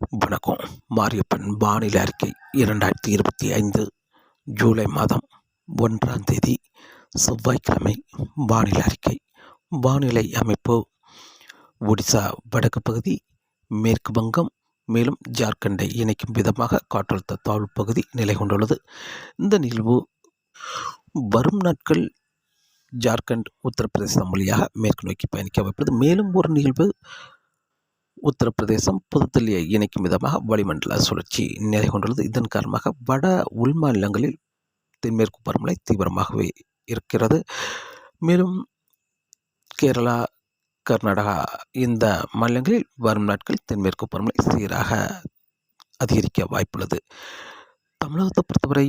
வணக்கம். மாரியப்பன் வானிலை அறிக்கை இரண்டாயிரத்தி இருபத்தி ஐந்து ஜூலை மாதம் ஒன்றாம் தேதி செவ்வாய்க்கிழமை வானிலை அறிக்கை. வானிலை அமைப்பு ஒடிசா வடக்கு பகுதி மேற்கு வங்கம் மேலும் ஜார்க்கண்டை இணைக்கும் விதமாக காற்றழுத்த தாழ்வு பகுதி நிலை கொண்டுள்ளது. இந்த நிகழ்வு வரும் நாட்கள் ஜார்க்கண்ட் உத்தரப்பிரதேசம் வழியாக மேற்கு நோக்கி பயணிக்க வைப்பது. மேலும் ஒரு நிகழ்வு உத்தரப்பிரதேசம் புதுதில்லியை இணைக்கும் விதமாக வளிமண்டல சுழற்சி நிலை கொண்டுள்ளது. இதன் காரணமாக வட உள் மாநிலங்களில் தென்மேற்கு பருவமழை தீவிரமாகவே இருக்கிறது. மேலும் கேரளா கர்நாடகா இந்த மாநிலங்களில் வரும் நாட்கள் தென்மேற்கு பருவமழை சீராக அதிகரிக்க வாய்ப்புள்ளது. தமிழகத்தை பொறுத்தவரை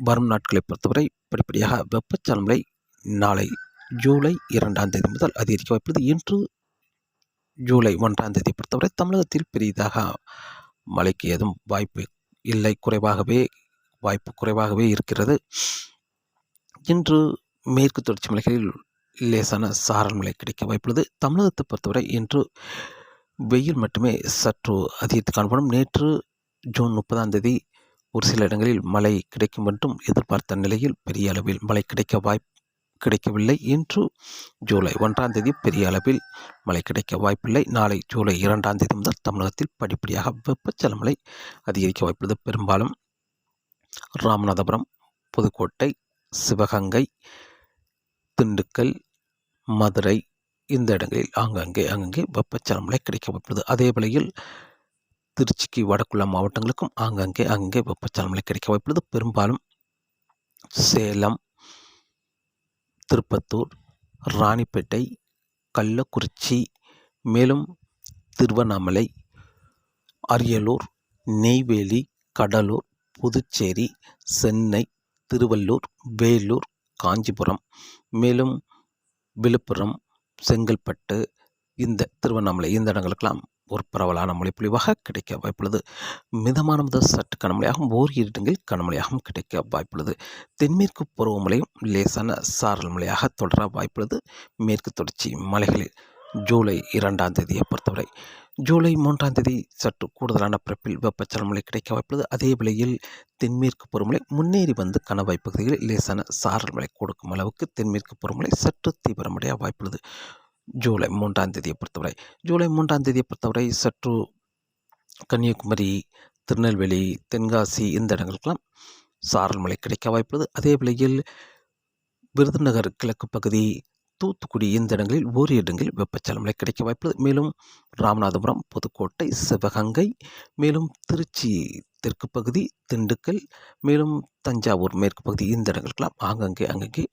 வரும் நாட்களை பொறுத்தவரை படிப்படியாக வெப்பச்சலமலை நாளை ஜூலை இரண்டாம் தேதி முதல் அதிகரிக்க வாய்ப்புள்ளது. இன்று ஜூலை ஒன்றாம் தேதி பொறுத்தவரை தமிழகத்தில் பெரிதாக மழைக்கு எதுவும் வாய்ப்பு இல்லை. குறைவாகவே வாய்ப்பு குறைவாகவே இருக்கிறது. இன்று மேற்கு தொடர்ச்சி மலைகளில் லேசான சாரல் மழை கிடைக்க வாய்ப்புள்ளது. தமிழகத்தை பொறுத்தவரை இன்று வெயில் மட்டுமே சற்று அதிகரித்து காணப்படும். நேற்று ஜூன் முப்பதாம் தேதி ஒரு சில இடங்களில் மழை கிடைக்கும் என்றும் எதிர்பார்த்த நிலையில் பெரிய அளவில் மழை கிடைக்க வாய்ப்பு கிடைக்கவில்லை இன்று ஜூலை ஒன்றாம் தேதி பெரிய அளவில் மழை கிடைக்க வாய்ப்பில்லை. நாளை ஜூலை இரண்டாம் தேதி முதல் தமிழகத்தில் படிப்படியாக வெப்பச்சல மழை அதிகரிக்க வாய்ப்புள்ளது. பெரும்பாலும் ராமநாதபுரம் புதுக்கோட்டை சிவகங்கை திண்டுக்கல் மதுரை இந்த இடங்களில் ஆங்காங்கே அங்கங்கே வெப்பச்சலமலை கிடைக்க வாய்ப்புள்ளது. அதே வேளையில் திருச்சிக்கு வடக்குள்ள மாவட்டங்களுக்கும் ஆங்காங்கே அங்கே வெப்பச்சலமலை கிடைக்க வாய்ப்புள்ளது. பெரும்பாலும் சேலம் திருப்பத்தூர் ராணிப்பேட்டை கள்ளக்குறிச்சி மேலும் திருவண்ணாமலை அரியலூர் நெய்வேலி கடலூர் புதுச்சேரி சென்னை திருவள்ளூர் வேலூர் காஞ்சிபுரம் மேலும் விழுப்புரம் செங்கல்பட்டு இந்த திருவண்ணாமலை இந்த இடங்களுக்கெல்லாம் ஒரு பரவலான மொழிப்பொழிவாக கிடைக்க வாய்ப்புள்ளது. மிதமான முதல் சற்று கனமழையாகவும் ஓர் இடங்களில் கனமழையாகவும் கிடைக்க வாய்ப்புள்ளது. தென்மேற்கு பருவமழையும் லேசான சாரல் மழையாக தொடர வாய்ப்புள்ளது. மேற்கு தொடர்ச்சி மலைகளில் ஜூலை இரண்டாம் தேதியை பொறுத்தவரை ஜூலை மூன்றாம் தேதி சற்று கூடுதலான பிறப்பில் வெப்பச்சலமழை கிடைக்க வாய்ப்புள்ளது. அதே வேளையில் தென்மேற்கு பருவமழை முன்னேறி வந்து கணவாய் பகுதிகளில் லேசான சாரல் மழை கொடுக்கும் அளவுக்கு தென்மேற்கு பருவமழை சற்று தீவிரமடைய வாய்ப்புள்ளது. ஜூலை மூன்றாம் தேதியை பொறுத்தவரை ஜூலை மூன்றாம் தேதியை பொறுத்தவரை சற்று கன்னியாகுமரி திருநெல்வேலி தென்காசி இந்த இடங்களுக்கெல்லாம் சாரல் மழை கிடைக்க வாய்ப்புள்ளது. அதே வேளையில் விருதுநகர் கிழக்கு பகுதி தூத்துக்குடி இந்த இடங்களில் ஓரிரு இடங்களில் வெப்பச்சலம் மழை கிடைக்க வாய்ப்புள்ளது. மேலும் ராமநாதபுரம் புதுக்கோட்டை சிவகங்கை மேலும் திருச்சி தெற்கு பகுதி திண்டுக்கல் மேலும் தஞ்சாவூர் மேற்கு பகுதி இந்த இடங்களுக்கெல்லாம் ஆங்கங்கே அங்கங்கே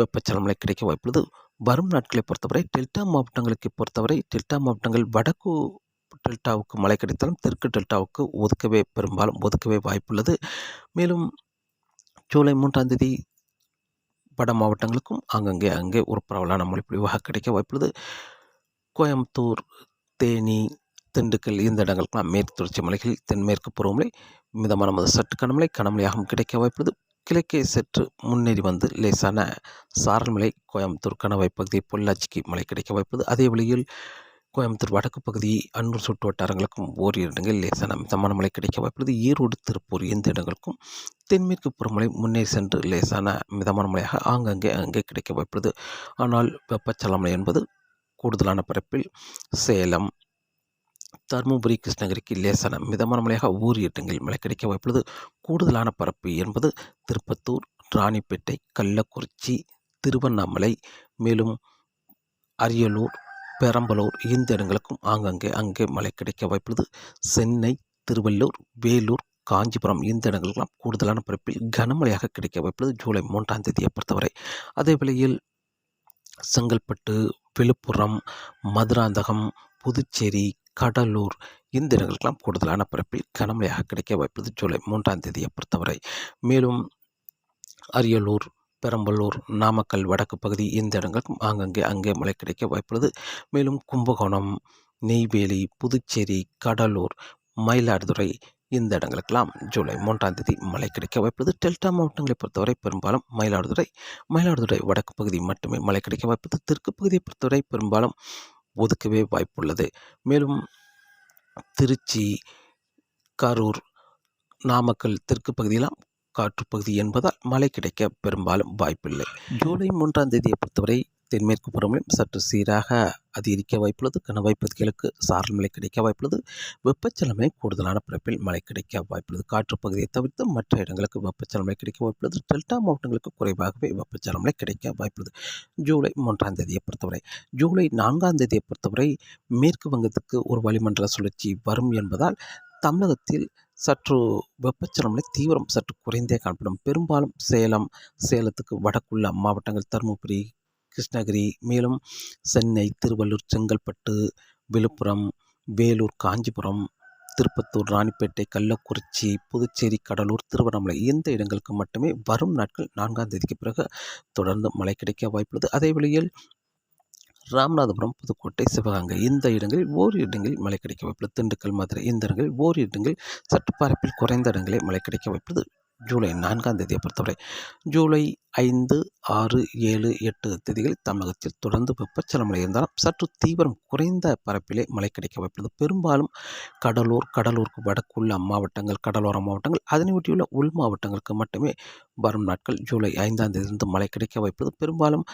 வெப்பச்சலம் மழை கிடைக்க வாய்ப்புள்ளது. வரும் நாட்களை பொறுத்தவரை டெல்டா மாவட்டங்களுக்கு பொறுத்தவரை டெல்டா மாவட்டங்கள் வடக்கு டெல்டாவுக்கு மழை கிடைத்தாலும் தெற்கு டெல்டாவுக்கு ஒதுக்கவே பெரும்பாலும் ஒதுக்கவே வாய்ப்புள்ளது. மேலும் ஜூலை மூன்றாம் தேதி வட மாவட்டங்களுக்கும் அங்கங்கே அங்கே ஒரு பரவலான மொழிப்பொழிவாக கிடைக்க வாய்ப்புள்ளது. கோயம்புத்தூர் தேனி திண்டுக்கல் இந்த இடங்களுக்கெல்லாம் மேற்கு தொடர்ச்சி மலைகள் தென்மேற்கு பருவமழை மிதமான முதல் சற்று கனமழை கனமழையாகவும் கிடைக்க வாய்ப்புள்ளது. கிழக்கே சற்று முன்னேறி வந்து லேசான சாரல் மலை கோயம்புத்தூர் கணவாய் பகுதி பொள்ளாச்சிக்கு மழை கிடைக்க வாய்ப்பது. அதே வழியில் கோயம்புத்தூர் வடக்கு பகுதி அன்னூர் சுற்று வட்டாரங்களுக்கும் ஓரிரு இடங்களில் லேசான மிதமான மழை கிடைக்க வாய்ப்புள்ளது ஈரோடு திருப்பூர் இந்த இடங்களுக்கும் தென்மேற்கு புறமழை முன்னே சென்று லேசான மிதமான மழையாக ஆங்கங்கே அங்கே கிடைக்க வாய்ப்புள்ளது ஆனால் வெப்பச்சலமலை என்பது கூடுதலான பரப்பில் சேலம் தருமபுரி கிருஷ்ணகிரிக்கு லேசான மிதமான மழையாக ஊர் இடங்களில் மழை கிடைக்க வாய்ப்புள்ளது கூடுதலான பரப்பு என்பது திருப்பத்தூர் ராணிப்பேட்டை கள்ளக்குறிச்சி திருவண்ணாமலை மேலும் அரியலூர் பெரம்பலூர் இந்த இடங்களுக்கும் ஆங்கங்கே அங்கே மழை கிடைக்க வாய்ப்புள்ளது சென்னை திருவள்ளூர் வேலூர் காஞ்சிபுரம் இந்த இடங்களுக்கெல்லாம் கூடுதலான பரப்பில் கனமழையாக கிடைக்க வாய்ப்புள்ளது ஜூலை மூன்றாம் தேதியை பொறுத்தவரை. அதே வேளையில் செங்கல்பட்டு விழுப்புரம் மதுராந்தகம் புதுச்சேரி கடலூர் இந்த இடங்களுக்கெல்லாம் கூடுதலான பரப்பில் கனமழையாக கிடைக்க வாய்ப்பது ஜூலை மூன்றாம் தேதியை பொறுத்தவரை. மேலும் அரியலூர் பெரம்பலூர் நாமக்கல் வடக்கு பகுதி இந்த இடங்களுக்கும் ஆங்கங்கே அங்கே மழை கிடைக்க வாய்ப்புள்ளது. மேலும் கும்பகோணம் நெய்வேலி புதுச்சேரி கடலூர் மயிலாடுதுறை இந்த இடங்களுக்கெல்லாம் ஜூலை மூன்றாம் தேதி மழை கிடைக்க வாய்ப்பது டெல்டா மாவட்டங்களை பொறுத்தவரை பெரும்பாலும் மயிலாடுதுறை மயிலாடுதுறை வடக்கு பகுதி மட்டுமே மழை கிடைக்க வாய்ப்பது தெற்கு பகுதியை பொறுத்தவரை பெரும்பாலும் ஒதுக்கவே வாய்ப்புள்ளது. மேலும் திருச்சி கரூர் நாமக்கல் தெற்கு பகுதியெல்லாம் காற்றுப் பகுதி என்பதால் மழை கிடைக்க பெரும்பாலும் வாய்ப்பில்லை. ஜூலை மூன்றாம் தேதியை பொறுத்தவரை தென்மேற்கு பருவமழை சற்று சீராக அதிகரிக்க வாய்ப்புள்ளது. கனவாய்ப்பகுதிகளுக்கு சாரல் மழை கிடைக்க வாய்ப்புள்ளது. வெப்பச்சலமை கூடுதலான பிறப்பில் மழை கிடைக்க வாய்ப்புள்ளது. காற்று பகுதியை தவிர்த்து மற்ற இடங்களுக்கு வெப்பச்சலமலை கிடைக்க வாய்ப்புள்ளது. டெல்டா மாவட்டங்களுக்கு குறைவாகவே வெப்பச்சலமலை கிடைக்க வாய்ப்புள்ளது. ஜூலை மூன்றாம் தேதியை பொறுத்தவரை ஜூலை நான்காம் தேதியை பொறுத்தவரை மேற்கு வங்கத்துக்கு ஒரு வளிமண்டல சுழற்சி வரும் என்பதால் தமிழகத்தில் சற்று வெப்பச்சலமலை தீவிரம் சற்று குறைந்தே காணப்படும். பெரும்பாலும் சேலம் சேலத்துக்கு வடக்குள்ள மாவட்டங்கள் தருமபுரி கிருஷ்ணகிரி மேலும் சென்னை திருவள்ளூர் செங்கல்பட்டு விழுப்புரம் வேலூர் காஞ்சிபுரம் திருப்பத்தூர் ராணிப்பேட்டை கள்ளக்குறிச்சி புதுச்சேரி கடலூர் திருவண்ணாமலை இந்த இடங்களுக்கு மட்டுமே வரும் நாட்கள் நான்காம் தேதிக்கு பிறகு தொடர்ந்து மழை கிடைக்க வாய்ப்புள்ளது. அதே வழியில் ராமநாதபுரம் புதுக்கோட்டை சிவகங்கை இந்த இடங்களில் ஓரிரு இடங்களில் மழை கிடைக்க வாய்ப்புள்ளது. திண்டுக்கல் மதுரை இந்த இடங்களில் ஓரிரு இடங்களில் சற்று பரப்பில் குறைந்த இடங்களில் மழை கிடைக்க வாய்ப்புள்ளது. ஜூலை நான்காம் தேதியை பொறுத்தவரை ஜூலை ஐந்து ஆறு ஏழு எட்டு தேதிகளில் தமிழகத்தில் தொடர்ந்து வெப்பச்சலமழை இருந்தாலும் சற்று தீவிரம் குறைந்த பரப்பிலே மழை கிடைக்க வாய்ப்புள்ளது. பெரும்பாலும் கடலூர் கடலூருக்கு வடக்குள்ள மாவட்டங்கள் கடலோர மாவட்டங்கள் அதனை ஒட்டியுள்ள உள் மாவட்டங்களுக்கு மட்டுமே வரும் நாட்கள் ஜூலை ஐந்தாம் தேதியிலிருந்து மழை கிடைக்க வாய்ப்புள்ளது. பெரும்பாலும்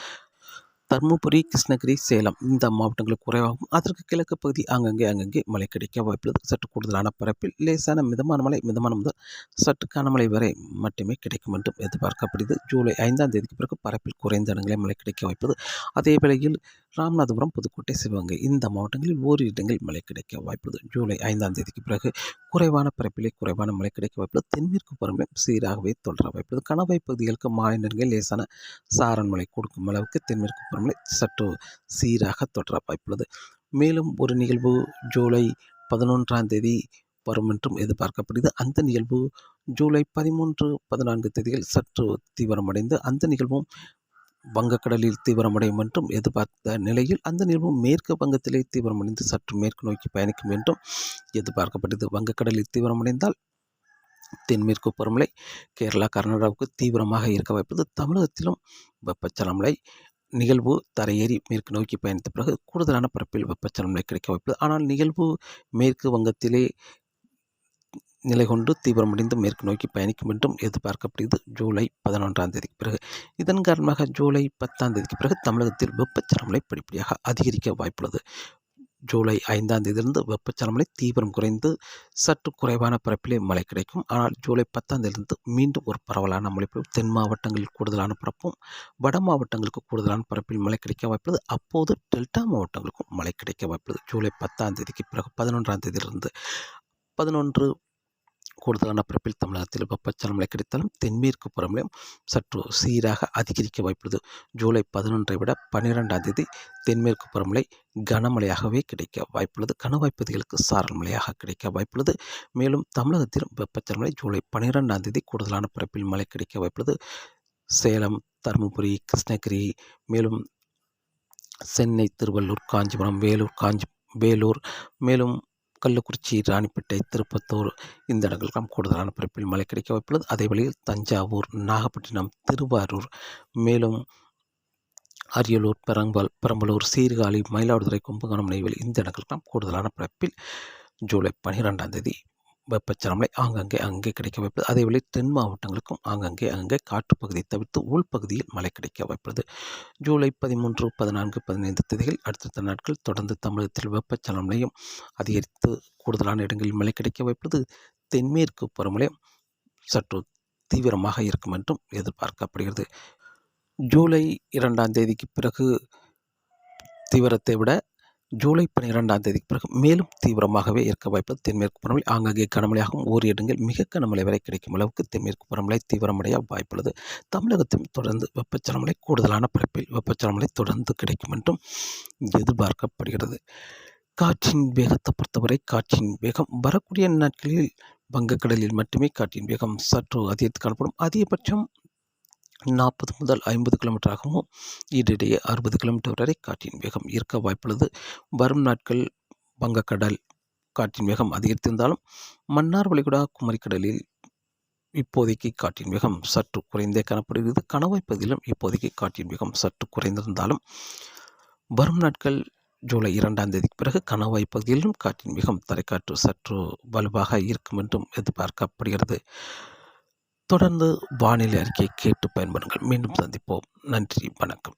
தருமபுரி கிருஷ்ணகிரி சேலம் இந்த மாவட்டங்களுக்கு குறைவாகும். அதற்கு கிழக்கு பகுதி அங்கங்கே அங்கங்கே மழை கிடைக்க வாய்ப்புள்ளது சற்று கூடுதலான பரப்பில் லேசான மிதமான மழை மிதமான முதல் சற்று கனமழை வரை மட்டுமே கிடைக்கும் என்றும் எதிர்பார்க்கப்படுது ஜூலை ஐந்தாம் தேதிக்கு பிறகு பரப்பில் குறைந்த இடங்களே மழை கிடைக்க வாய்ப்பது அதே வேளையில் ராமநாதபுரம் புதுக்கோட்டை சிவகங்கை. இந்த மாவட்டங்களில் ஓரிரு இடங்களில் மழை கிடைக்க வாய்ப்புள்ளது. ஜூலை ஐந்தாம் தேதிக்கு பிறகு குறைவான பரப்பிலே குறைவான மழை கிடைக்க வாய்ப்புள்ளது. தென்மேற்கு பருவமழை சீராகவே தொடர வாய்ப்புள்ளது. கணவாய் பகுதிகளுக்கு மாலை நேரங்களில் லேசான சாரன் மழை கொடுக்கும் அளவுக்கு தென்மேற்கு பருவமழை சற்று சீராக தொடர வாய்ப்புள்ளது. மேலும் ஒரு நிகழ்வு ஜூலை பதினொன்றாம் தேதி வரும் என்றும் எதிர்பார்க்கப்படுகிறது. அந்த நிகழ்வு ஜூலை பதிமூன்று பதினான்கு தேதியில் சற்று தீவிரமடைந்து அந்த நிகழ்வும் வங்கக்கடலில் தீவிரமடையும் என்றும் எதிர்பார்த்த நிலையில் அந்த நிகழ்வு மேற்கு வங்கத்திலே தீவிரமடைந்து சற்று மேற்கு நோக்கி பயணிக்கும் என்றும் எதிர்பார்க்கப்பட்டது. வங்கக்கடலில் தீவிரமடைந்தால் தென்மேற்கு பருவமழை கேரளா கர்நாடகாவுக்கு தீவிரமாக இருக்க வாய்ப்பது தமிழகத்திலும் வெப்பச்சலமலை நிகழ்வு தரையேறி மேற்கு நோக்கி பயணித்த பிறகு கூடுதலான பரப்பில் வெப்பச்சலமலை கிடைக்க வைப்பது ஆனால் நிகழ்வு மேற்கு வங்கத்திலே நிலை கொண்டு தீவிரமடைந்து மேற்கு நோக்கி பயணிக்கும் என்றும் எதிர்பார்க்கப்படுகிறது. ஜூலை பதினொன்றாம் தேதிக்கு பிறகு. இதன் காரணமாக ஜூலை பத்தாம் தேதிக்கு பிறகு தமிழகத்தில் வெப்பச்சலமலை படிப்படியாக அதிகரிக்க வாய்ப்புள்ளது. ஜூலை ஐந்தாம் தேதியிலிருந்து வெப்பச்சலமலை தீவிரம் குறைந்து சற்று குறைவான பரப்பிலே மழை கிடைக்கும். ஆனால் ஜூலை பத்தாம் தேதியிலிருந்து மீண்டும் ஒரு பரவலான மழை பெய்யும். தென் மாவட்டங்களில் கூடுதலான பரப்பும் வட மாவட்டங்களுக்கு கூடுதலான பரப்பில் மழை கிடைக்க வாய்ப்புள்ளது. அப்போது டெல்டா மாவட்டங்களுக்கும் மழை கிடைக்க வாய்ப்புள்ளது. ஜூலை பத்தாம் தேதிக்கு பிறகு பதினொன்றாம் தேதியிலிருந்து பதினொன்று கூடுதலான பரப்பில் தமிழகத்தில் வெப்பச்சலமழை கிடைத்தாலும் தென்மேற்கு புறமலையும் சற்று சீராக அதிகரிக்க வாய்ப்புள்ளது. ஜூலை பதினொன்றை விட பன்னிரெண்டாம் தேதி தென்மேற்கு புறமலை கனமழையாகவே கிடைக்க வாய்ப்புள்ளது. கனவாய்ப்பகுதிகளுக்கு சாரல் மழையாக கிடைக்க வாய்ப்புள்ளது. மேலும் தமிழகத்திலும் வெப்பச்சலமலை ஜூலை பன்னிரெண்டாம் தேதி கூடுதலான பரப்பில் மழை கிடைக்க வாய்ப்புள்ளது. சேலம் தருமபுரி கிருஷ்ணகிரி மேலும் சென்னை திருவள்ளூர் காஞ்சிபுரம் வேலூர் காஞ்சி வேலூர் மேலும் கள்ளக்குறிச்சி ராணிப்பேட்டை திருப்பத்தூர் இந்த இடங்களுக்கெல்லாம் கூடுதலான பரப்பில் மழை கிடைக்க வாய்ப்புள்ளது. அதே வழியில் தஞ்சாவூர் நாகப்பட்டினம் திருவாரூர் மேலும் அரியலூர் பெரம்பல் பெரம்பலூர் சீர்காழி மயிலாடுதுறை கும்பகோணம் நெய்வேலி இந்த இடங்களுக்கெல்லாம் கூடுதலான பரப்பில் ஜூலை பனிரெண்டாம் தேதி வெப்பச்சலமலை ஆங்காங்கே அங்கே கிடைக்க வைப்பது. அதேவேளை தென் மாவட்டங்களுக்கும் ஆங்காங்கே அங்கே காற்றுப்பகுதியை தவிர்த்து உள்பகுதியில் மழை கிடைக்க வைப்பது. ஜூலை பதிமூன்று பதினான்கு பதினைந்து தேதிகள் அடுத்தடுத்த நாட்கள் தொடர்ந்து தமிழகத்தில் வெப்பச்சலமலையும் அதிகரித்து கூடுதலான இடங்களில் மழை கிடைக்க வைப்பது. தென்மேற்கு பருவமழை சற்று தீவிரமாக இருக்கும் என்றும் எதிர்பார்க்கப்படுகிறது. ஜூலை இரண்டாம் தேதிக்கு பிறகு தீவிரத்தை விட ஜூலை பன்னிரெண்டாம் தேதிக்கு பிறகு மேலும் தீவிரமாகவே இருக்க வாய்ப்பு தென்மேற்கு பருவமழை ஆங்காங்கே கனமழையாகவும் ஓர் இடங்கள் மிக கனமழை வரை கிடைக்கும் அளவுக்கு தென்மேற்கு பருவமழை தீவிரமடைய வாய்ப்புள்ளது. தமிழகத்தில் தொடர்ந்து வெப்பச்சலமலை கூடுதலான பரப்பில் வெப்பச்சலமலை தொடர்ந்து கிடைக்கும் என்றும் எதிர்பார்க்கப்படுகிறது. காற்றின் வேகத்தை பொறுத்தவரை காற்றின் வேகம் வரக்கூடிய நாட்களில் வங்கக்கடலில் மட்டுமே காற்றின் வேகம் சற்று அதிகரித்து காணப்படும். அதிகபட்சம் நாற்பது முதல் ஐம்பது கிலோமீட்டராகவும் இடையிடையே அறுபது கிலோமீட்டர் வரை காற்றின் வேகம் இருக்க வாய்ப்புள்ளது. வரும் நாட்கள் வங்கக்கடல் காற்றின் வேகம் அதிகரித்திருந்தாலும் மன்னார் வளைகுடா குமரிக்கடலில் இப்போதைக்கு காற்றின் வேகம் சற்று குறைந்தே காணப்படுகிறது. கணவாய் பகுதியிலும் இப்போதைக்கு காற்றின் வேகம் சற்று குறைந்திருந்தாலும் வரும் நாட்கள் ஜூலை இரண்டாம் தேதிக்கு பிறகு கணவாய் பகுதியிலும் காற்றின் வேகம் தரைக்காற்று சற்று வலுவாக இருக்கும் என்றும் எதிர்பார்க்கப்படுகிறது. தொடர்ந்து வானிலை அறிக்கையை கேட்டு பயன்படுங்கள். மீண்டும் சந்திப்போம். நன்றி. வணக்கம்.